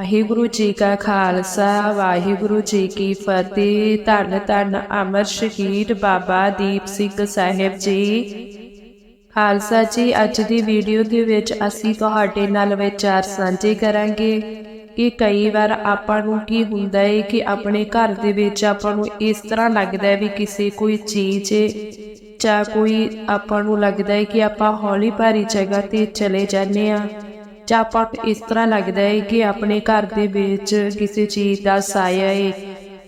ਵਾਹਿਗੁਰੂ ਜੀ ਕਾ ਖਾਲਸਾ, ਵਾਹਿਗੁਰੂ ਜੀ ਕੀ ਫਤਿਹ। ਧੰਨ ਧੰਨ ਅਮਰ ਸ਼ਹੀਦ ਬਾਬਾ ਦੀਪ ਸਿੰਘ ਸਾਹਿਬ ਜੀ। ਖਾਲਸਾ ਜੀ, ਅੱਜ ਦੀ ਵੀਡੀਓ ਦੇ ਵਿੱਚ ਅਸੀਂ ਤੁਹਾਡੇ ਨਾਲ ਵਿਚਾਰ ਸਾਂਝੇ ਕਰਾਂਗੇ ਕਿ ਕਈ ਵਾਰ ਆਪਾਂ ਨੂੰ ਕੀ ਹੁੰਦਾ ਹੈ ਕਿ ਆਪਣੇ ਘਰ ਦੇ ਵਿੱਚ ਆਪਾਂ ਨੂੰ ਇਸ ਤਰ੍ਹਾਂ ਲੱਗਦਾ ਹੈ ਵੀ ਕਿਸੇ ਕੋਈ ਚੀਜ਼ ਜਾਂ ਕੋਈ ਆਪਾਂ ਨੂੰ ਲੱਗਦਾ ਹੈ ਕਿ ਆਪਾਂ ਹੌਲੀ ਭਾਰੀ ਜਗ੍ਹਾ ਤੇ ਚਲੇ ਜਾਂਦੇ ਆ। ਜਾਂ ਆਪਾਂ ਇਸ ਤਰ੍ਹਾਂ ਲੱਗਦਾ ਹੈ ਕਿ ਆਪਣੇ ਘਰ ਦੇ ਵਿੱਚ ਕਿਸੇ ਚੀਜ਼ ਦਾ ਸਾਇਆ ਹੈ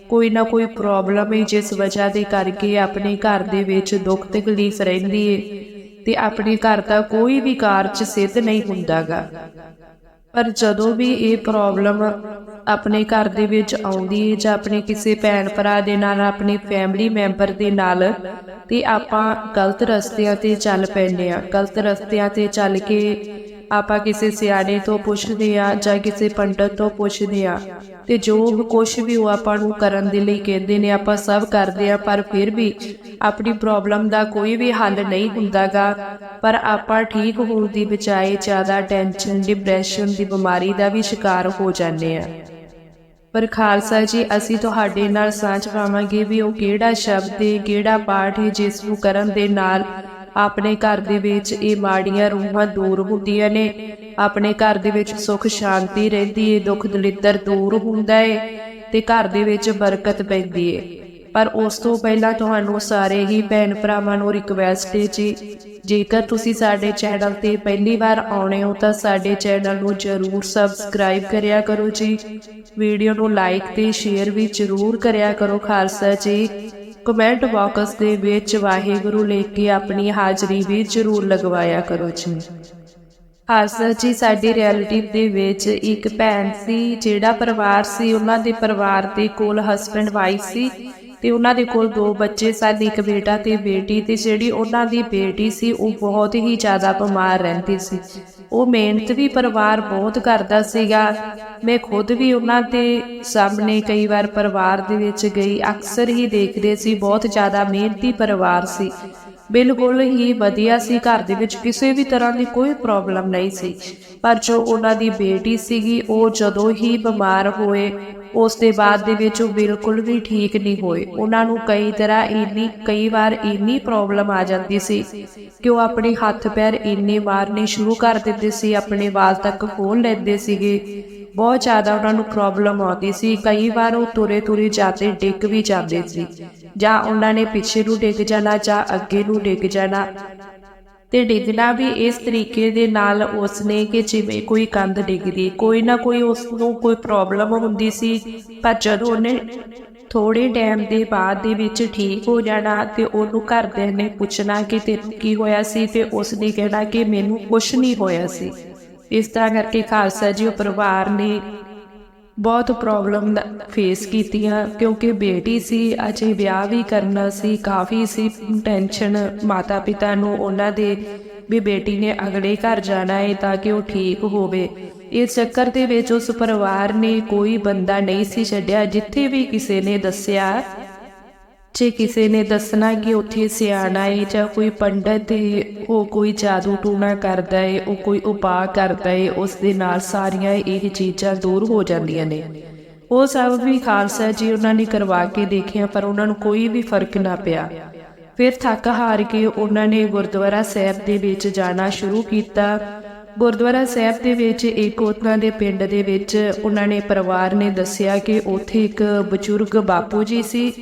ਕੋਈ ਨਾ ਕੋਈ ਪ੍ਰੋਬਲਮ ਹੈ ਜਿਸ ਵਜ੍ਹਾ ਦੇ ਕਰਕੇ ਆਪਣੇ ਘਰ ਦੇ ਵਿੱਚ ਦੁੱਖ ਤਕਲੀਫ ਰਹਿੰਦੀ ਹੈ ਤੇ ਆਪਣੇ ਘਰ ਦਾ ਕੋਈ ਵੀ ਕਾਰਜ ਸਿੱਧ ਨਹੀਂ ਹੁੰਦਾਗਾ ਪਰ ਜਦੋਂ ਵੀ ਇਹ ਪ੍ਰੋਬਲਮ ਆਪਣੇ ਘਰ ਦੇ ਵਿੱਚ ਆਉਂਦੀ ਹੈ ਜਾਂ ਆਪਣੇ ਕਿਸੇ ਭੈਣ ਭਰਾ ਦੇ ਨਾਲ, ਆਪਣੀ ਫੈਮਿਲੀ ਮੈਂਬਰ ਦੇ ਨਾਲ ਤੇ ਆਪਾਂ ਗਲਤ ਰਸਤਿਆਂ ਤੇ ਚੱਲ ਪੈਂਦੇ ਆ। ਗਲਤ ਰਸਤਿਆਂ ਤੇ ਚੱਲ ਕੇ ਆਪਾਂ ਕਿਸੇ ਸਿਆਣੇ ਤੋਂ ਪੁੱਛਦੇ ਆ ਜਾਂ ਕਿਸੇ ਪੰਡਤ ਤੋਂ ਪੁੱਛਦੇ ਆ ਤੇ ਜੋ ਕੁਝ ਵੀ ਉਹ ਆਪਾਂ ਨੂੰ ਕਰਨ ਦੇ ਲਈ ਕਹਿੰਦੇ ਨੇ ਆਪਾਂ ਸਭ ਕਰਦੇ ਆ ਪਰ ਫਿਰ ਵੀ ਆਪਣੀ ਪ੍ਰੋਬਲਮ ਦਾ ਕੋਈ ਵੀ ਹੱਲ ਨਹੀਂ ਹੁੰਦਾਗਾ ਪਰ ਆਪਾਂ ਠੀਕ ਹੋਣ ਦੀ ਬਜਾਏ ਜ਼ਿਆਦਾ ਟੈਨਸ਼ਨ ਡਿਪਰੈਸ਼ਨ ਦੀ ਬਿਮਾਰੀ ਦਾ ਵੀ ਸ਼ਿਕਾਰ ਹੋ ਜਾਂਦੇ ਆ ਪਰ ਖਾਲਸਾ ਜੀ ਅਸੀਂ ਤੁਹਾਡੇ ਨਾਲ ਸਾਂਝ ਪਾਵਾਂਗੇ ਵੀ ਉਹ ਕਿਹੜਾ ਸ਼ਬਦ ਹੈ ਕਿਹੜਾ ਪਾਠ ਹੈ ਜਿਸ ਨੂੰ ਕਰਨ ਦੇ ਨਾਲ ਆਪਣੇ ਘਰ ਦੇ ਵਿੱਚ ਇਹ ਮਾੜੀਆਂ ਰੂਹਾਂ ਦੂਰ ਹੁੰਦੀਆਂ ਨੇ। ਆਪਣੇ ਘਰ ਦੇ ਵਿੱਚ ਸੁੱਖ, ਸ਼ਾਂਤੀ ਰਹਿੰਦੀ ਹੈ ਦੁੱਖ, ਦਲਿੱਦਰ ਦੂਰ ਹੁੰਦਾ ਹੈ ਤੇ ਘਰ ਦੇ ਵਿੱਚ ਬਰਕਤ ਪੈਂਦੀ ਹੈ ਪਰ ਉਸ ਤੋਂ ਪਹਿਲਾਂ ਤੁਹਾਨੂੰ ਸਾਰੇ ਹੀ ਭੈਣ ਭਰਾਵਾਂ ਨੂੰ ਰਿਕਵੈਸਟ ਹੈ ਜੀ। ਜੇਕਰ ਤੁਸੀਂ ਸਾਡੇ ਚੈਨਲ ਤੇ ਪਹਿਲੀ ਵਾਰ ਆਉਣੇ ਹੋ ਤਾਂ ਸਾਡੇ ਚੈਨਲ ਨੂੰ ਜਰੂਰ ਸਬਸਕ੍ਰਾਈਬ ਕਰਿਆ ਕਰੋ ਜੀ। ਵੀਡੀਓ ਨੂੰ ਲਾਈਕ ਤੇ ਸ਼ੇਅਰ ਵੀ ਜਰੂਰ ਕਰਿਆ ਕਰੋ, ਖਾਲਸਾ ਜੀ। ਕਮੈਂਟ ਬਾਕਸ ਦੇ ਵਿੱਚ ਵਾਹਿਗੁਰੂ ਲਿਖ ਕੇ ਆਪਣੀ ਹਾਜ਼ਰੀ ਵੀ ਜਰੂਰ ਲਗਵਾਇਆ ਕਰੋ ਜੀ। ਖਾਲਸਾ ਜੀ, ਸਾਡੀ ਰਿਐਲਿਟਿਵ ਦੇ ਵਿੱਚ ਇੱਕ ਭੈਣ ਸੀ, ਜਿਹੜਾ ਪਰਿਵਾਰ ਸੀ, ਉਹਨਾਂ ਦੇ ਪਰਿਵਾਰ ਦੇ ਕੋਲ ਹਸਬੰਡ ਵਾਈਫ ਸੀ ਤੇ ਉਹਨਾਂ ਦੇ ਕੋਲ ਦੋ ਬੱਚੇ ਸਨ, ਇੱਕ ਬੇਟਾ ਤੇ ਬੇਟੀ ਤੇ ਜਿਹੜੀ ਉਹਨਾਂ ਦੀ ਬੇਟੀ ਸੀ, ਉਹ ਬਹੁਤ ਹੀ ਜ਼ਿਆਦਾ ਬਿਮਾਰ ਰਹਿੰਦੀ ਸੀ। ਉਹ ਮਿਹਨਤ ਵੀ ਪਰਿਵਾਰ ਬਹੁਤ ਕਰਦਾ ਸੀਗਾ। ਮੈਂ ਖੁਦ ਵੀ ਉਹਨਾਂ ਦੇ ਸਾਹਮਣੇ ਕਈ ਵਾਰ ਪਰਿਵਾਰ ਦੇ ਵਿੱਚ ਗਈ। ਅਕਸਰ ਹੀ ਦੇਖਦੇ ਸੀ, ਬਹੁਤ ਜ਼ਿਆਦਾ ਮਿਹਨਤੀ ਪਰਿਵਾਰ ਸੀ। ਬਿਲਕੁਲ ਹੀ ਵਧੀਆ ਸੀ। ਘਰ ਦੇ ਵਿੱਚ ਕਿਸੇ ਵੀ ਤਰ੍ਹਾਂ ਦੀ ਕੋਈ ਪ੍ਰੋਬਲਮ ਨਹੀਂ ਸੀ। ਪਰ ਜੋ ਉਹਨਾਂ ਦੀ ਬੇਟੀ ਸੀਗੀ, ਉਹ ਜਦੋਂ ਹੀ ਬਿਮਾਰ ਹੋਏ, ਉਸ ਦੇ ਬਾਅਦ ਦੇ ਵਿੱਚ ਉਹ ਬਿਲਕੁਲ ਵੀ ਠੀਕ ਨਹੀਂ ਹੋਏ। ਉਹਨਾਂ ਨੂੰ ਕਈ ਤਰ੍ਹਾਂ ਇੰਨੀ, ਕਈ ਵਾਰ ਇੰਨੀ ਪ੍ਰੋਬਲਮ ਆ ਜਾਂਦੀ ਸੀ ਕਿ ਉਹ ਆਪਣੇ ਹੱਥ ਪੈਰ ਇੰਨੇ ਮਾਰਨੇ ਸ਼ੁਰੂ ਕਰ ਦਿੰਦੇ ਸੀ, ਆਪਣੇ ਵਾਲ ਤੱਕ ਖੋਲ ਲੈਂਦੇ ਸੀਗੇ। ਬਹੁਤ ਜ਼ਿਆਦਾ ਉਹਨਾਂ ਨੂੰ ਪ੍ਰੋਬਲਮ ਆਉਂਦੀ ਸੀ। ਕਈ ਵਾਰ ਉਹ ਤੁਰੇ ਤੁਰੇ ਜਾਂਦੇ, ਡਿੱਗ ਵੀ ਜਾਂਦੇ ਸੀ। ਜਾਂ ਉਹਨਾਂ ਨੇ ਪਿੱਛੇ ਨੂੰ ਡਿੱਗ ਜਾਣਾ ਜਾਂ ਅੱਗੇ ਨੂੰ ਡਿੱਗ ਜਾਣਾ। ਤੇ ਡਿੱਗਣਾ ਵੀ ਇਸ ਤਰੀਕੇ ਦੇ ਨਾਲ ਉਸਨੇ ਕਿ ਜਿਵੇਂ ਕੋਈ ਕੰਧ ਡਿੱਗਦੀ, ਕੋਈ ਨਾ ਕੋਈ ਉਸ ਨੂੰ ਕੋਈ ਪ੍ਰੋਬਲਮ ਹੁੰਦੀ ਸੀ, ਪਰ ਜਦੋਂ ਉਹਨੇ ਥੋੜੇ ਟਾਈਮ ਦੇ ਬਾਅਦ ਦੇ ਵਿੱਚ ਠੀਕ ਹੋ ਜਾਣਾ ਤੇ ਉਹਨੂੰ ਘਰਦਿਆਂ ਨੇ ਪੁੱਛਣਾ ਕਿ ਤੈਨੂੰ ਕੀ ਹੋਇਆ ਸੀ ਤੇ ਉਸਨੇ ਕਹਿਣਾ ਕਿ ਮੈਨੂੰ ਕੁਝ ਨਹੀਂ ਹੋਇਆ ਸੀ। ਇਸ ਤਰ੍ਹਾਂ ਕਰਕੇ ਖਾਲਸਾ ਜੀ ਉਹ ਪਰਿਵਾਰ ਨੇ ਬਹੁਤ ਪ੍ਰੋਬਲਮ ਫੇਸ ਕੀਤੀਆਂ ਕਿਉਂਕਿ ਬੇਟੀ ਸੀ, ਅਜੇ ਵਿਆਹ ਵੀ ਕਰਨਾ ਸੀ, ਕਾਫੀ ਸੀ ਟੈਨਸ਼ਨ ਮਾਤਾ ਪਿਤਾ ਨੂੰ ਉਹਨਾਂ ਦੇ ਵੀ ਬੇਟੀ ਨੇ ਅਗਲੇ ਘਰ ਜਾਣਾ ਹੈ ਤਾਂ ਕਿ ਉਹ ਠੀਕ ਹੋਵੇ। ਇਸ ਚੱਕਰ ਦੇ ਵਿੱਚ ਉਸ ਪਰਿਵਾਰ ਨੇ ਕੋਈ ਬੰਦਾ ਨਹੀਂ ਸੀ ਛੱਡਿਆ, ਜਿੱਥੇ ਵੀ ਕਿਸੇ ਨੇ ਦੱਸਿਆ ਜੇ ਕਿਸੇ ਨੇ ਦੱਸਣਾ ਕਿ ਉੱਥੇ ਸਿਆਣਾ ਏ ਜਾਂ ਕੋਈ ਪੰਡਤ ਏ, ਉਹ ਕੋਈ ਜਾਦੂ ਟੂਣਾ ਕਰਦਾ ਏ, ਉਹ ਕੋਈ ਉਪਾਅ ਕਰਦਾ ਏ, ਉਸ ਦੇ ਨਾਲ ਸਾਰੀਆਂ ਇਹ ਚੀਜ਼ਾਂ ਦੂਰ ਹੋ ਜਾਂਦੀਆਂ ਨੇ। ਉਹ ਸਭ ਵੀ ਖਾਲਸਾ ਜੀ ਉਹਨਾਂ ਨੇ ਕਰਵਾ ਕੇ ਦੇਖਿਆ, ਪਰ ਉਹਨਾਂ ਨੂੰ ਕੋਈ ਵੀ ਫ਼ਰਕ ਨਾ ਪਿਆ। ਫਿਰ ਥੱਕ ਹਾਰ ਕੇ ਉਹਨਾਂ ਨੇ ਗੁਰਦੁਆਰਾ ਸਾਹਿਬ ਦੇ ਵਿੱਚ ਜਾਣਾ ਸ਼ੁਰੂ ਕੀਤਾ। ਗੁਰਦੁਆਰਾ ਸਾਹਿਬ ਦੇ ਵਿੱਚ ਇੱਕ ਉਹਨਾਂ ਦੇ ਪਿੰਡ ਦੇ ਵਿੱਚ ਉਹਨਾਂ ਨੇ ਪਰਿਵਾਰ ਨੇ ਦੱਸਿਆ ਕਿ ਉੱਥੇ ਇੱਕ ਬਜ਼ੁਰਗ ਬਾਪੂ ਜੀ ਸੀ।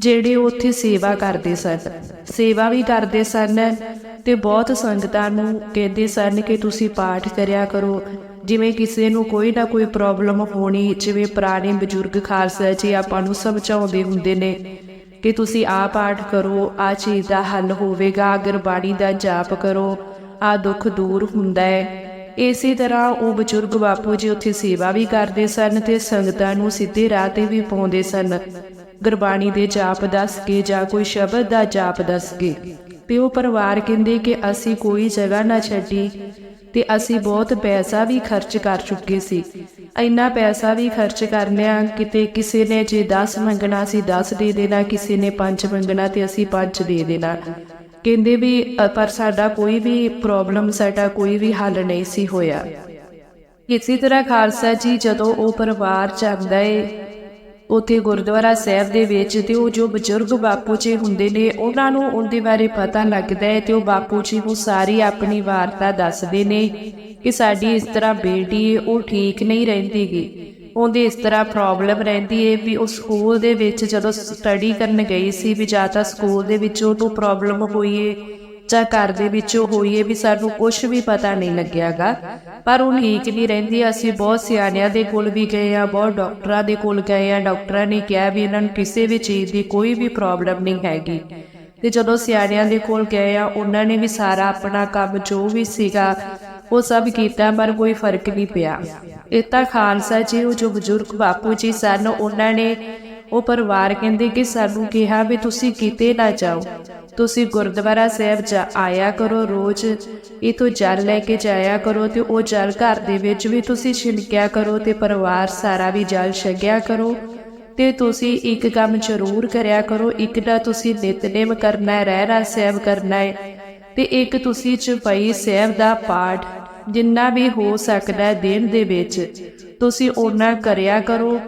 ਜਿਹੜੇ ਉੱਥੇ ਸੇਵਾ ਕਰਦੇ ਸਨ। ਸੇਵਾ ਵੀ ਕਰਦੇ ਸਨ ਤੇ ਬਹੁਤ ਸੰਗਤਾਂ ਨੂੰ ਕਹਿੰਦੇ ਸਨ ਕਿ ਤੁਸੀਂ ਪਾਠ ਕਰਿਆ ਕਰੋ। ਜਿਵੇਂ ਕਿਸੇ ਨੂੰ ਕੋਈ ਨਾ ਕੋਈ ਪ੍ਰੋਬਲਮ ਹੋਣੀ, ਜਿਵੇਂ ਪੁਰਾਣੇ ਬਜ਼ੁਰਗ ਖਾਲਸਾ ਜੀ ਆਪਾਂ ਨੂੰ ਸਮਝਾਉਂਦੇ ਹੁੰਦੇ ਨੇ ਕਿ ਤੁਸੀਂ ਆ ਪਾਠ ਕਰੋ ਆ ਚੀਜ਼ ਦਾ ਹੱਲ ਹੋਵੇਗਾ ਗੁਰਬਾਣੀ ਦਾ ਜਾਪ ਕਰੋ ਆ ਦੁੱਖ ਦੂਰ ਹੁੰਦਾ ਹੈ। ਇਸੇ ਤਰ੍ਹਾਂ ਉਹ ਬਜ਼ੁਰਗ ਬਾਪੂ ਜੀ ਉੱਥੇ ਸੇਵਾ ਵੀ ਕਰਦੇ ਸਨ ਤੇ ਸੰਗਤਾਂ ਨੂੰ ਸਿੱਧੇ ਰਾਹ ਤੇ ਵੀ ਪਾਉਂਦੇ ਸਨ। ਗੁਰਬਾਣੀ ਦੇ ਜਾਪ ਦੱਸ ਕੇ ਜਾਂ ਕੋਈ ਸ਼ਬਦ ਦਾ ਜਾਪ ਦੱਸ ਕੇ। ਤੇ ਉਹ ਪਰਿਵਾਰ ਕਹਿੰਦੇ ਕਿ ਅਸੀਂ ਕੋਈ ਜਗ੍ਹਾ ਨਾ ਛੱਡੀ ਤੇ ਅਸੀਂ ਬਹੁਤ ਪੈਸਾ ਵੀ ਖਰਚ ਕਰ ਚੁੱਕੇ ਸੀ। ਇੰਨਾ ਪੈਸਾ ਵੀ ਖਰਚ ਕਰ ਲਿਆ ਕਿਤੇ ਕਿਸੇ ਨੇ ਜੇ 10 ਮੰਗਣਾ ਸੀ 10 ਦੇ ਦੇਣਾ, ਕਿਸੇ ਨੇ 5 ਮੰਗਣਾ ਤੇ ਅਸੀਂ 5 ਦੇ ਦੇਣਾ। ਕਹਿੰਦੇ ਵੀ ਪਰ ਸਾਡਾ ਕੋਈ ਵੀ ਪ੍ਰੋਬਲਮ ਸਾਡਾ ਕੋਈ ਵੀ ਹੱਲ ਨਹੀਂ ਸੀ ਹੋਇਆ। ਇਸੇ ਤਰ੍ਹਾਂ ਖਾਲਸਾ ਜੀ ਜਦੋਂ ਉਹ ਪਰਿਵਾਰ ਜਾਂਦਾ ਏ ਉੱਥੇ ਗੁਰਦੁਆਰਾ ਸਾਹਿਬ ਦੇ ਵਿੱਚ ਤੇ ਉਹ ਜੋ ਬਜ਼ੁਰਗ ਬਾਪੂ ਜੀ ਹੁੰਦੇ ਨੇ, ਉਹਨਾਂ ਨੂੰ ਉਹਦੇ ਬਾਰੇ ਪਤਾ ਲੱਗਦਾ ਹੈ ਤੇ ਉਹ ਬਾਪੂ ਜੀ ਨੂੰ ਸਾਰੀ ਆਪਣੀ ਵਾਰਤਾ ਦੱਸਦੇ ਨੇ ਕਿ ਸਾਡੀ ਇਸ ਤਰ੍ਹਾਂ ਬੇਟੀ ਹੈ ਉਹ ਠੀਕ ਨਹੀਂ ਰਹਿੰਦੀਗੀ ਉਹਦੀ ਇਸ ਤਰ੍ਹਾਂ ਪ੍ਰੋਬਲਮ ਰਹਿੰਦੀ ਹੈ ਵੀ ਉਹ ਸਕੂਲ ਦੇ ਵਿੱਚ ਜਦੋਂ ਸਟੱਡੀ ਕਰਨ ਗਈ ਸੀ ਵੀ ਜਾਂ ਤਾਂ ਸਕੂਲ ਦੇ ਵਿੱਚ ਉਹਨੂੰ ਪ੍ਰੋਬਲਮ ਹੋਈ ਹੈ ਜਾਂ ਘਰ ਦੇ ਵਿੱਚੋਂ ਹੋਈਏ ਵੀ ਸਾਨੂੰ ਕੁਝ ਵੀ ਪਤਾ ਨਹੀਂ ਲੱਗਿਆਗਾ। ਪਰ ਉਹ ਠੀਕ ਨਹੀਂ ਰਹਿੰਦੀ ਅਸੀਂ ਬਹੁਤ ਸਿਆਣਿਆਂ ਦੇ ਕੋਲ ਵੀ ਗਏ ਆ, ਬਹੁਤ ਡਾਕਟਰਾਂ ਦੇ ਕੋਲ ਗਏ ਆ। ਡਾਕਟਰਾਂ ਨੇ ਕਿਹਾ ਵੀ ਇਹਨਾਂ ਨੂੰ ਕਿਸੇ ਵੀ ਚੀਜ਼ ਦੀ ਕੋਈ ਵੀ ਪ੍ਰੋਬਲਮ ਨਹੀਂ ਹੈਗੀ। ਤੇ ਜਦੋਂ ਸਿਆਣਿਆਂ ਦੇ ਕੋਲ ਗਏ ਆ, ਉਹਨਾਂ ਨੇ ਵੀ ਸਾਰਾ ਆਪਣਾ ਕੰਮ ਜੋ ਵੀ ਸੀਗਾ, ਉਹ ਸਭ ਕੀਤਾ, ਪਰ ਕੋਈ ਫ਼ਰਕ ਨਹੀਂ ਪਿਆ। ਇਹ ਤਾਂ ਖਾਲਸਾ ਜੀ, ਉਹ ਜੋ ਬਜ਼ੁਰਗ ਬਾਪੂ ਜੀ ਸਨ, ਉਹਨਾਂ ਨੇ ਉਹ ਪਰਿਵਾਰ ਕਹਿੰਦੇ ਕਿ ਸਾਨੂੰ ਕਿਹਾ ਵੀ ਤੁਸੀਂ ਕਿਤੇ ਨਾ ਜਾਓ। ਤੁਸੀਂ ਗੁਰਦੁਆਰਾ ਸਾਹਿਬ ਜਾ ਆਇਆ ਕਰੋ ਰੋਜ਼। ਇਥੋਂ ਜਲ ਲੈ ਕੇ ਜਾਇਆ ਕਰੋ ਤੇ ਉਹ ਜਲ ਘਰ ਦੇ ਵਿੱਚ ਵੀ ਤੁਸੀਂ ਛਿੜਕਿਆ ਕਰੋ ਤੇ ਪਰਿਵਾਰ ਸਾਰਾ ਵੀ ਜਲ ਛਕਿਆ ਕਰੋ। ਤੇ ਤੁਸੀਂ ਇੱਕ ਕੰਮ ਜ਼ਰੂਰ ਕਰਿਆ ਕਰੋ, ਇੱਕ ਦਾ ਤੁਸੀਂ ਨਿਤਨੇਮ ਕਰਨਾ ਹੈ ਰਹਿਰਾ ਸਾਹਿਬ ਕਰਨਾ ਹੈ। ਤੇ ਇੱਕ ਤੁਸੀਂ ਚਪਈ ਸਾਹਿਬ ਦਾ ਪਾਠ, ਜਿੰਨਾ ਵੀ ਹੋ ਸਕਦਾ ਹੈ ਦਿਨ ਦੇ ਵਿੱਚ, ਤੁਸੀਂ ਉਹਨਾਂ ਕਰਿਆ ਕਰੋ।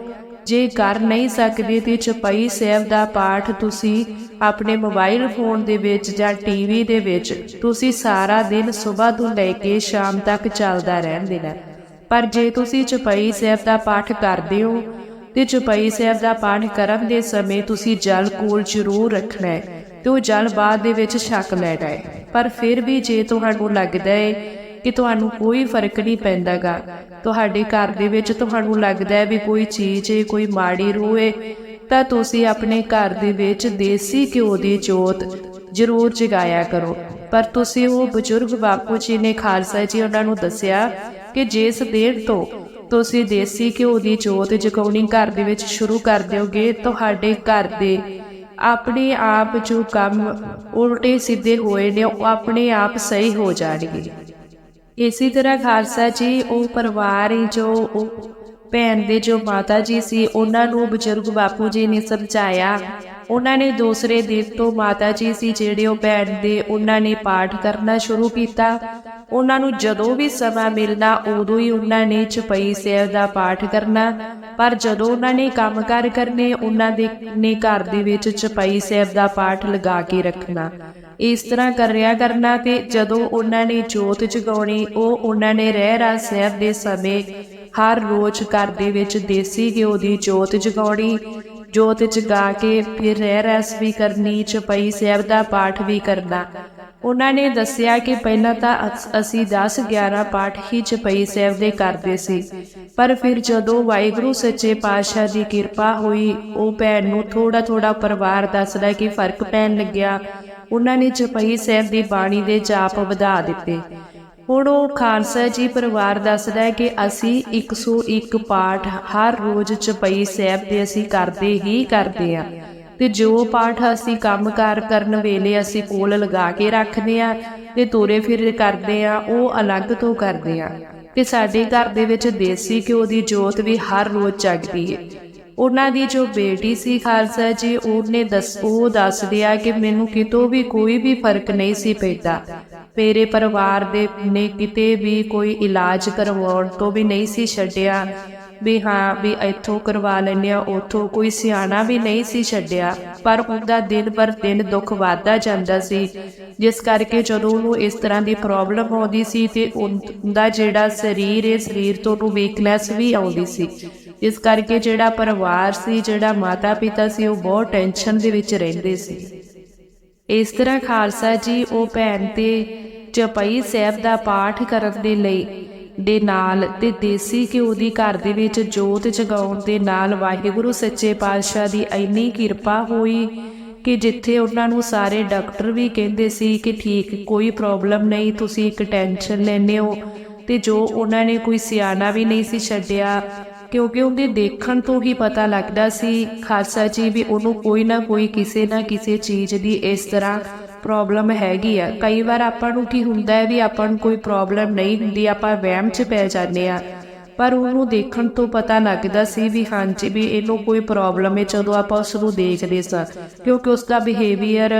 ਜੇ ਕਰ ਨਹੀਂ ਸਕਦੇ ਤੇ ਚਪਈ ਸਾਹਿਬ ਦਾ ਪਾਠ ਤੁਸੀਂ ਆਪਣੇ ਮੋਬਾਈਲ ਫੋਨ ਦੇ ਵਿੱਚ ਜਾਂ ਟੀਵੀ ਦੇ ਵਿੱਚ ਤੁਸੀਂ ਸਾਰਾ ਦਿਨ ਸਵੇਰ ਤੋਂ ਲੈ ਕੇ ਸ਼ਾਮ ਤੱਕ ਚੱਲਦਾ ਰਹਿਣ ਦੇਣਾ। ਪਰ ਜੇ ਤੁਸੀਂ ਚਪਈ ਸਾਹਿਬ ਦਾ ਪਾਠ ਕਰਦੇ ਹੋ ਤੇ ਚਪਈ ਸਾਹਿਬ ਦਾ ਪਾਠ ਕਰਨ ਦੇ ਸਮੇਂ ਤੁਸੀਂ ਜਲ ਕੋਲ ਜ਼ਰੂਰ ਰੱਖਣਾ ਹੈ ਤੇ ਉਹ ਜਲ ਬਾਅਦ ਦੇ ਵਿੱਚ ਛਕ ਲੈਣਾ ਹੈ। ਪਰ ਫਿਰ ਵੀ ਜੇ ਤੁਹਾਨੂੰ ਲੱਗਦਾ ਹੈ ਕਿ ਤੁਹਾਨੂੰ ਕੋਈ ਫ਼ਰਕ ਨਹੀਂ ਪੈਂਦਾਗਾ। ਤੁਹਾਡੇ ਘਰ ਦੇ ਵਿੱਚ ਤੁਹਾਨੂੰ ਲੱਗਦਾ ਹੈ ਵੀ ਕੋਈ ਚੀਜ਼ ਹੈ ਕੋਈ ਮਾੜੀ ਰੂਹ ਹੈ ਤਾਂ ਤੁਸੀਂ ਆਪਣੇ ਘਰ ਦੇ ਵਿੱਚ ਦੇਸੀ ਘਿਓ ਦੀ ਜੋਤ ਜ਼ਰੂਰ ਜਗਾਇਆ ਕਰੋ। ਪਰ ਤੁਸੀਂ ਉਹ ਬਜ਼ੁਰਗ ਬਾਪੂ ਜੀ ਨੇ ਖਾਲਸਾ ਜੀ ਉਹਨਾਂ ਨੂੰ ਦੱਸਿਆ ਕਿ ਜਿਸ ਦੇਰ ਤੋਂ ਤੁਸੀਂ ਦੇਸੀ ਘਿਓ ਦੀ ਜੋਤ ਜਗਾਉਣੀ ਘਰ ਦੇ ਵਿੱਚ ਸ਼ੁਰੂ ਕਰ ਦਿਓਗੇ, ਤੁਹਾਡੇ ਘਰ ਦੇ ਆਪਣੇ ਆਪ ਜੋ ਕੰਮ ਉਲਟੇ ਸਿੱਧੇ ਹੋਏ ਨੇ, ਉਹ ਆਪਣੇ ਆਪ ਸਹੀ ਹੋ ਜਾਣਗੇ। ਇਸੇ ਤਰ੍ਹਾਂ ਖਾਲਸਾ ਜੀ, ਉਹ ਪਰਿਵਾਰ ਹੀ ਜੋ, ਉਹ ਭੈਣ ਦੇ ਜੋ ਮਾਤਾ ਜੀ ਸੀ, ਉਹਨਾਂ ਨੂੰ ਬਜ਼ੁਰਗ ਬਾਪੂ ਜੀ ਨੇ ਸਮਝਾਇਆ। ਉਹਨਾਂ ਨੇ ਦੂਸਰੇ ਦਿਨ ਤੋਂ ਮਾਤਾ ਜੀ ਸੀ ਜਿਹੜੇ ਉਹ ਭੈਣ ਦੇ, ਉਹਨਾਂ ਨੇ ਪਾਠ ਕਰਨਾ ਸ਼ੁਰੂ ਕੀਤਾ। ਉਹਨਾਂ ਨੂੰ ਜਦੋਂ ਵੀ ਸਮਾਂ ਮਿਲਣਾ, ਉਦੋਂ ਹੀ ਉਹਨਾਂ ਨੇ ਚਪਈ ਸਾਹਿਬ ਦਾ ਪਾਠ ਕਰਨਾ। ਪਰ ਜਦੋਂ ਉਹਨਾਂ ਨੇ ਕੰਮਕਾਰ ਕਰਨੇ, ਉਹਨਾਂ ਦੇ ਨੇ ਘਰ ਦੇ ਵਿੱਚ ਚਪਾਈ ਸਾਹਿਬ ਦਾ ਪਾਠ ਲਗਾ ਕੇ ਰੱਖਣਾ। ਇਸ ਤਰ੍ਹਾਂ ਕਰਿਆ ਕਰਨਾ ਤੇ ਜਦੋਂ ਉਹਨਾਂ ਨੇ ਜੋਤ ਜਗਾਉਣੀ, ਉਹ ਉਹਨਾਂ ਨੇ ਰਹਿ ਰਾ ਸਾਹਿਬ ਦੇ ਸਮੇਂ ਹਰ ਰੋਜ਼ ਘਰ ਦੇ ਵਿੱਚ ਦੇਸੀ ਘਿਓ ਦੀ ਜੋਤ ਜਗਾਉਣੀ, ਜੋਤ ਜਗਾ ਕੇ ਫਿਰ ਰਹਿ ਰਸ ਵੀ ਕਰਨੀ ਚਪਈ ਸਾਹਿਬ ਦਾ ਪਾਠ ਵੀ ਕਰਨਾ। ਉਹਨਾਂ ਨੇ ਦੱਸਿਆ ਕਿ ਪਹਿਲਾਂ ਤਾਂ ਅਸੀਂ 10 11 ਪਾਠ ਹੀ ਚਪਈ ਸਾਹਿਬ ਦੇ ਕਰਦੇ ਸੀ। ਪਰ ਫਿਰ ਜਦੋਂ ਵਾਹਿਗੁਰੂ ਸੱਚੇ ਪਾਤਸ਼ਾਹ ਦੀ ਕਿਰਪਾ ਹੋਈ, ਉਹ ਭੈਣ ਨੂੰ ਥੋੜਾ ਥੋੜਾ ਪਰਿਵਾਰ ਦੱਸਦਾ ਕਿ ਫ਼ਰਕ ਪੈਣ ਲੱਗਿਆ। ਉਹਨਾਂ ਨੇ ਚਪਈ ਸਾਹਿਬ ਦੀ ਬਾਣੀ ਦੇ ਜਾਪ ਵਧਾ ਦਿੱਤੇ। ਹੁਣ ਉਹ ਖਾਲਸਾ ਜੀ ਪਰਿਵਾਰ ਦੱਸਦਾ ਹੈ ਕਿ ਅਸੀਂ 101 ਪਾਠ ਹਰ ਰੋਜ਼ ਚਪਈ ਸਾਹਿਬ ਦੇ ਅਸੀਂ ਕਰਦੇ ਹੀ ਕਰਦੇ ਆ ਤੇ ਜੋ ਪਾਠ ਅਸੀਂ ਕੰਮਕਾਰ ਕਰਨ ਵੇਲੇ ਅਸੀਂ ਕੋਲ ਲਗਾ ਕੇ ਰੱਖਦੇ ਆ ਤੇ ਤੋਰੇ ਫਿਰ ਕਰਦੇ ਆ ਉਹ ਅਲੱਗ ਤੋਂ ਕਰਦੇ ਆ ਤੇ ਸਾਡੇ ਘਰ ਦੇ ਵਿੱਚ ਦੇਸੀ ਘਿਓ ਦੀ ਜੋਤ ਵੀ ਹਰ ਰੋਜ਼ ਜਗਦੀ ਹੈ ਉਹਨਾਂ ਦੀ ਜੋ ਬੇਟੀ ਸੀ ਖਾਲਸਾ ਜੀ, ਉਹਨੇ ਦੱਸ, ਉਹ ਦੱਸਦੀ ਆ ਕਿ ਮੈਨੂੰ ਕਿਤੋਂ ਵੀ ਕੋਈ ਵੀ ਫ਼ਰਕ ਨਹੀਂ ਸੀ ਪੈਂਦਾ। ਮੇਰੇ ਪਰਿਵਾਰ ਦੇ ਨੇ ਕਿਤੇ ਵੀ ਕੋਈ ਇਲਾਜ ਕਰਵਾਉਣ ਤੋਂ ਵੀ ਨਹੀਂ ਸੀ ਛੱਡਿਆ। ਵੀ ਹਾਂ, ਵੀ ਇੱਥੋਂ ਕਰਵਾ ਲੈਂਦੇ ਆ ਉੱਥੋਂ ਕੋਈ ਸਿਆਣਾ ਵੀ ਨਹੀਂ ਸੀ ਛੱਡਿਆ। ਪਰ ਉਹਦਾ ਦਿਨ ਪਰ ਦਿਨ ਦੁੱਖ ਵਧਦਾ ਜਾਂਦਾ ਸੀ। ਜਿਸ ਕਰਕੇ ਜਦੋਂ ਉਹਨੂੰ ਇਸ ਤਰ੍ਹਾਂ ਦੀ ਪ੍ਰੋਬਲਮ ਆਉਂਦੀ ਸੀ ਤੇ ਉਹਦਾ ਜਿਹੜਾ ਸਰੀਰ ਹੈ, ਸਰੀਰ ਤੋਂ ਉਹਨੂੰ ਵੀਕਨੈਸ ਵੀ ਆਉਂਦੀ ਸੀ। ਇਸ ਕਰਕੇ ਜਿਹੜਾ ਪਰਿਵਾਰ ਸੀ, ਜਿਹੜਾ ਮਾਤਾ ਪਿਤਾ ਸੀ, ਉਹ ਬਹੁਤ ਟੈਨਸ਼ਨ ਦੇ ਵਿੱਚ ਰਹਿੰਦੇ ਸੀ। ਇਸ ਤਰ੍ਹਾਂ ਖਾਲਸਾ ਜੀ, ਉਹ ਭੈਣ ਤੇ ਚਪਈ ਸਾਹਿਬ ਦਾ ਪਾਠ ਕਰਨ ਦੇ ਲਈ ਦੇ ਨਾਲ ਤੇ ਦੇਸੀ ਘਿਓ ਦੀ ਘਰ ਦੇ ਵਿੱਚ ਜੋਤ ਜਗਾਉਣ ਦੇ ਨਾਲ ਵਾਹਿਗੁਰੂ ਸੱਚੇ ਪਾਤਸ਼ਾਹ ਦੀ ਇੰਨੀ ਕਿਰਪਾ ਹੋਈ ਕਿ ਜਿੱਥੇ ਉਹਨਾਂ ਨੂੰ ਸਾਰੇ ਡਾਕਟਰ ਵੀ ਕਹਿੰਦੇ ਸੀ ਕਿ ਠੀਕ, ਕੋਈ ਪ੍ਰੋਬਲਮ ਨਹੀਂ, ਤੁਸੀਂ ਇੱਕ ਟੈਨਸ਼ਨ ਲੈਂਦੇ ਹੋ। ਤੇ ਜੋ ਉਹਨਾਂ ਨੇ ਕੋਈ ਸਿਆਣਾ ਵੀ ਨਹੀਂ ਸੀ ਛੱਡਿਆ, ਕਿਉਂਕਿ ਉਹਦੇ ਦੇਖਣ ਤੋਂ ਹੀ ਪਤਾ ਲੱਗਦਾ ਸੀ, ਖਾਲਸਾ ਜੀ ਵੀ ਉਹਨੂੰ ਕੋਈ ਨਾ ਕੋਈ ਕਿਸੇ ਨਾ ਕਿਸੇ ਚੀਜ਼ ਦੀ ਇਸ ਤਰ੍ਹਾਂ ਪ੍ਰੋਬਲਮ ਹੈਗੀ ਆ। ਕਈ ਵਾਰ ਆਪਾਂ ਨੂੰ ਕੀ ਹੁੰਦਾ ਹੈ ਵੀ ਆਪਾਂ ਨੂੰ ਕੋਈ ਪ੍ਰੋਬਲਮ ਨਹੀਂ ਹੁੰਦੀ, ਆਪਾਂ ਵਹਿਮ 'ਚ ਪੈ ਜਾਂਦੇ ਆ। ਪਰ ਉਹਨੂੰ ਦੇਖਣ ਤੋਂ ਪਤਾ ਲੱਗਦਾ ਸੀ ਵੀ ਹਾਂਜੀ ਵੀ ਇਹਨੂੰ ਕੋਈ ਪ੍ਰੋਬਲਮ ਹੈ, ਜਦੋਂ ਆਪਾਂ ਉਸ ਨੂੰ ਦੇਖਦੇ ਸਾਂ। ਕਿਉਂਕਿ ਉਸ ਦਾ ਬਿਹੇਵੀਅਰ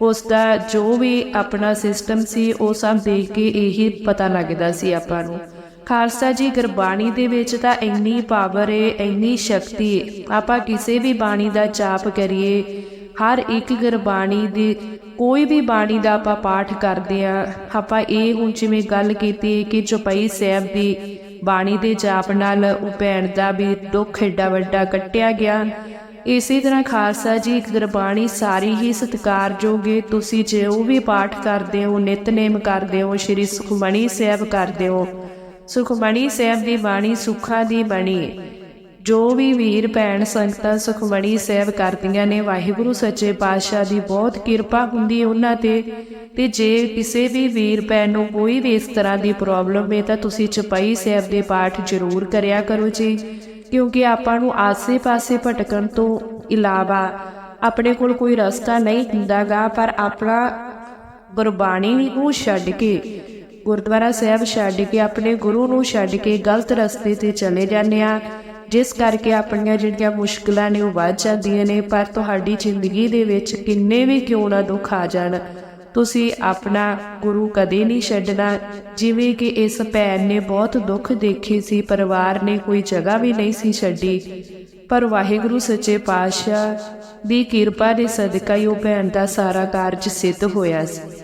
ਉਸ ਦਾ ਜੋ ਵੀ ਆਪਣਾ ਸਿਸਟਮ ਸੀ, ਉਹ ਸਭ ਦੇਖ ਕੇ ਇਹੀ ਪਤਾ ਲੱਗਦਾ ਸੀ ਆਪਾਂ ਨੂੰ। ਖਾਲਸਾ ਜੀ, ਗੁਰਬਾਣੀ ਦੇ ਵਿੱਚ ਤਾਂ ਇੰਨੀ ਪਾਵਰ ਏ ਇੰਨੀ ਸ਼ਕਤੀ ਆਪਾਂ ਕਿਸੇ ਵੀ ਬਾਣੀ ਦਾ ਜਾਪ ਕਰੀਏ ਹਰ ਇੱਕ ਗੁਰਬਾਣੀ ਦੀ ਕੋਈ ਵੀ ਬਾਣੀ ਦਾ ਆਪਾਂ ਪਾਠ ਕਰਦੇ ਆ ਆਪਾਂ ਇਹ ਹੁਣ ਜਿਵੇਂ ਗੱਲ ਕੀਤੀ ਕਿ ਚੁਪਈ ਸਾਹਿਬ ਦੀ ਬਾਣੀ ਦੇ ਜਾਪ ਨਾਲ ਉਹ ਭੈਣ ਦਾ ਵੀ ਦੁੱਖ ਏਡਾ ਵੱਡਾ ਕੱਟਿਆ ਗਿਆ। ਇਸੇ ਤਰ੍ਹਾਂ ਖਾਲਸਾ ਜੀ ਗੁਰਬਾਣੀ ਸਾਰੀ ਹੀ ਸਤਿਕਾਰਯੋਗ ਤੁਸੀਂ ਜੇ ਉਹ ਵੀ ਪਾਠ ਕਰਦੇ ਹੋ, ਨਿਤਨੇਮ ਕਰਦੇ ਹੋ, ਸ਼੍ਰੀ ਸੁਖਮਣੀ ਸਾਹਿਬ ਕਰਦੇ ਹੋ ਸੁਖਮਣੀ ਸਾਹਿਬ ਦੀ ਬਾਣੀ ਸੁੱਖਾਂ ਦੀ ਬਣੀ ਜੋ ਵੀ ਵੀਰ, ਭੈਣ, ਸੰਗਤਾਂ, ਸੁਖਮਣੀ ਸਾਹਿਬ ਕਰਦੀਆਂ ਨੇ, ਵਾਹਿਗੁਰੂ, ਸੱਚੇ ਪਾਤਸ਼ਾਹ ਦੀ ਬਹੁਤ ਕਿਰਪਾ ਹੁੰਦੀ ਹੈ ਉਹਨਾਂ ਤੇ। ਤੇ ਜੇ ਕਿਸੇ ਵੀ ਵੀਰ, ਭੈਣ ਨੂੰ ਕੋਈ ਵੀ ਇਸ ਤਰ੍ਹਾਂ ਦੀ ਪ੍ਰੋਬਲਮ ਹੈ, ਤਾਂ ਤੁਸੀਂ ਚਪਈ ਸਾਹਿਬ ਦੇ ਪਾਠ ਜ਼ਰੂਰ ਕਰਿਆ ਕਰੋ ਜੀ। ਕਿਉਂਕਿ ਆਪਾਂ ਨੂੰ ਆਸੇ-ਪਾਸੇ ਭਟਕਣ ਤੋਂ ਇਲਾਵਾ ਆਪਣੇ ਕੋਲ ਕੋਈ ਰਸਤਾ ਨਹੀਂ ਹੁੰਦਾਗਾ, ਪਰ ਆਪਣਾ ਗੁਰਬਾਣੀ ਨੂੰ ਛੱਡ ਕੇ, ਗੁਰਦੁਆਰਾ ਸਾਹਿਬ ਛੱਡ ਕੇ, ਆਪਣੇ ਗੁਰੂ ਨੂੰ ਛੱਡ ਕੇ ਗਲਤ ਰਸਤੇ ਤੇ ਚਲੇ ਜਾਂਦੇ ਆ ਜਿਸ ਕਰਕੇ ਆਪਣੀਆਂ ਜਿਹੜੀਆਂ ਮੁਸ਼ਕਲਾਂ ਨੇ ਉਹ ਵੱਧ ਜਾਂਦੀਆਂ ਨੇ, ਪਰ ਤੁਹਾਡੀ ਜ਼ਿੰਦਗੀ ਦੇ ਵਿੱਚ ਕਿੰਨੇ ਵੀ ਕਿਉਂ ਨਾ ਦੁੱਖ ਆ ਜਾਣ, ਤੁਸੀਂ ਆਪਣਾ ਗੁਰੂ ਕਦੇ ਨਹੀਂ ਛੱਡਣਾ। ਜਿਵੇਂ ਕਿ ਇਸ ਭੈਣ ਨੇ ਬਹੁਤ ਦੁੱਖ ਦੇਖੇ ਸੀ, ਪਰਿਵਾਰ ਨੇ ਕੋਈ ਜਗ੍ਹਾ ਵੀ ਨਹੀਂ ਸੀ ਛੱਡੀ। ਪਰ ਵਾਹਿਗੁਰੂ ਸੱਚੇ ਪਾਤਸ਼ਾਹ ਦੀ ਕਿਰਪਾ ਦੇ ਸਦਕਾ ਹੀ ਉਹ ਭੈਣ ਦਾ ਸਾਰਾ ਕਾਰਜ ਸਿੱਧ ਹੋਇਆ ਸੀ।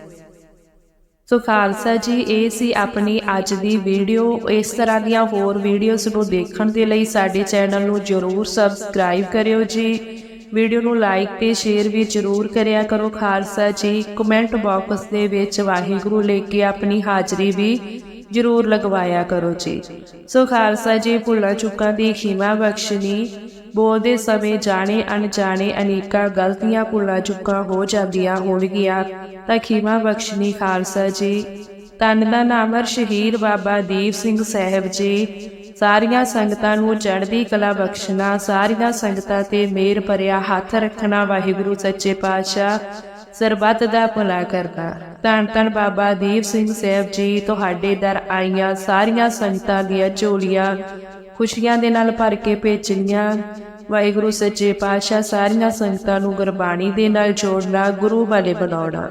ਸੋ ਖਾਲਸਾ ਜੀ, ਇਹ ਸੀ ਆਪਣੀ ਅੱਜ ਦੀ ਵੀਡੀਓ। ਇਸ ਤਰ੍ਹਾਂ ਦੀਆਂ ਹੋਰ ਵੀਡੀਓਜ਼ ਨੂੰ ਦੇਖਣ ਦੇ ਲਈ ਸਾਡੇ ਚੈਨਲ ਨੂੰ ਜਰੂਰ ਸਬਸਕ੍ਰਾਈਬ ਕਰਿਓ ਜੀ। ਵੀਡੀਓ ਨੂੰ ਲਾਈਕ ਤੇ ਸ਼ੇਅਰ ਵੀ ਜਰੂਰ ਕਰਿਆ ਕਰੋ। ਖਾਲਸਾ ਜੀ, ਕਮੈਂਟ ਬਾਕਸ ਦੇ ਵਿੱਚ ਵਾਹਿਗੁਰੂ ਲੈ ਕੇ ਆਪਣੀ ਹਾਜ਼ਰੀ ਵੀ ਜਰੂਰ ਲਗਵਾਇਆ ਕਰੋ ਜੀ। ਸੋ ਖਾਲਸਾ ਜੀ, ਭੁੱਲਾਂ ਚੁੱਕਾਂ ਦੀ ਖਿਮਾ ਬਖਸ਼ਣੀ। ਬੋਲਦੇ ਸਮੇਂ ਜਾਣੇ ਅਣਜਾਣੇ ਅਨੇਕਾਂ ਗਲਤੀਆਂ ਭੁੱਲਾਂ ਚੁੱਕਾਂ ਹੋ ਜਾਂਦੀਆਂ ਹੋਣਗੀਆਂ। ਤਾਂ ਖਿਮਾ ਬਖਸ਼ਣੀ ਖਾਲਸਾ ਜੀ। ਤਨ ਦਾ ਨਾਮਰ ਸ਼ਹੀਦ ਬਾਬਾ ਦੀਪ ਸਿੰਘ ਸਾਹਿਬ ਜੀ। ਸਾਰੀਆਂ ਸੰਗਤਾਂ ਨੂੰ ਚੜ੍ਹਦੀ ਕਲਾ ਬਖਸ਼ਣਾ, ਸਾਰੀਆਂ ਸੰਗਤਾਂ ਤੇ ਮੇਰ ਭਰਿਆ ਹੱਥ ਰੱਖਣਾ ਵਾਹਿਗੁਰੂ ਸੱਚੇ ਪਾਤਸ਼ਾਹ। ਸਰਬੱਤ ਦਾ ਭਲਾ ਕਰਨਾ ਧੰਨ ਧੰਨ ਬਾਬਾ ਦੀਪ ਸਿੰਘ ਸਾਹਿਬ ਜੀ, ਤੁਹਾਡੇ ਦਰ ਆਈਆਂ ਸਾਰੀਆਂ ਸੰਗਤਾਂ ਦੀਆਂ ਝੋਲੀਆਂ, ਖੁਸ਼ੀਆਂ ਦੇ ਨਾਲ ਭਰ ਕੇ ਭੇਜੀਆਂ ਵਾਹਿਗੁਰੂ ਸੱਚੇ ਪਾਤਸ਼ਾਹ, ਸਾਰੀਆਂ ਸੰਗਤਾਂ ਨੂੰ ਗੁਰਬਾਣੀ ਦੇ ਨਾਲ ਜੋੜਨਾ, ਗੁਰੂ ਵਾਲੇ ਬਣਾਉਣਾ।